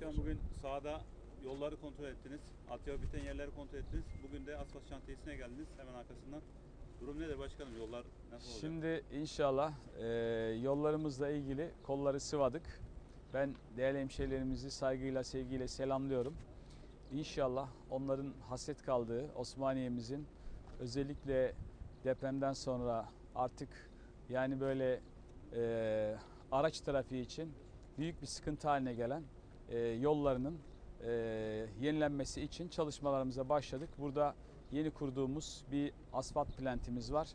Başkanım bugün sahada yolları kontrol ettiniz. Altyapı biten yerleri kontrol ettiniz. Bugün de asfalt şantiyesine geldiniz hemen arkasından. Durum nedir başkanım? Yollar nasıl olacak? Şimdi inşallah e, yollarımızla ilgili kolları sıvadık. Ben değerli hemşehrilerimizi saygıyla, sevgiyle selamlıyorum. İnşallah onların hasret kaldığı Osmaniye'mizin özellikle depremden sonra artık yani böyle e, araç trafiği için büyük bir sıkıntı haline gelen yollarının e, yenilenmesi için çalışmalarımıza başladık. Burada yeni kurduğumuz bir asfalt plantimiz var.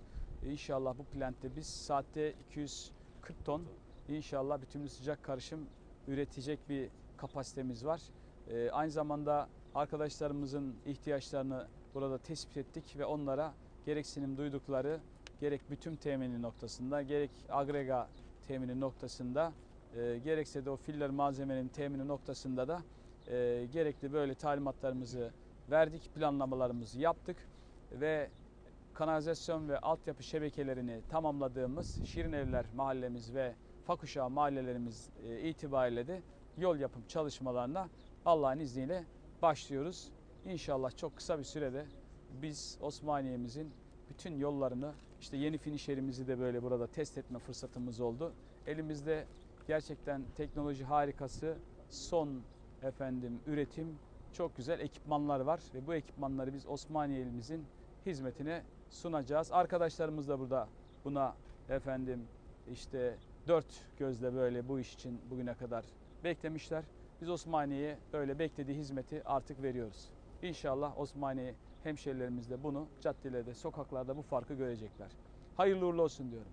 İnşallah bu plantte biz saatte 240 ton inşallah bütünlü sıcak karışım üretecek bir kapasitemiz var. Aynı zamanda arkadaşlarımızın ihtiyaçlarını burada tespit ettik ve onlara gereksinim duydukları gerek bütün temini noktasında gerek agrega temini noktasında e, gerekse de o filler malzemenin temini noktasında da e, gerekli böyle talimatlarımızı verdik, planlamalarımızı yaptık ve kanalizasyon ve altyapı şebekelerini tamamladığımız Şirinevler mahallemiz ve Fakuşağı mahallelerimiz e, itibariyle de yol yapım çalışmalarına Allah'ın izniyle başlıyoruz. İnşallah çok kısa bir sürede biz Osmaniye'mizin bütün yollarını işte yeni finişerimizi de böyle burada test etme fırsatımız oldu. Elimizde gerçekten teknoloji harikası son efendim üretim çok güzel ekipmanlar var ve bu ekipmanları biz Osmaniye'limizin hizmetine sunacağız. Arkadaşlarımız da burada buna efendim işte dört gözle böyle bu iş için bugüne kadar beklemişler. Biz Osmaniye'ye öyle beklediği hizmeti artık veriyoruz. İnşallah Osmaniye hemşerilerimiz de bunu caddelerde, sokaklarda bu farkı görecekler. Hayırlı uğurlu olsun diyorum.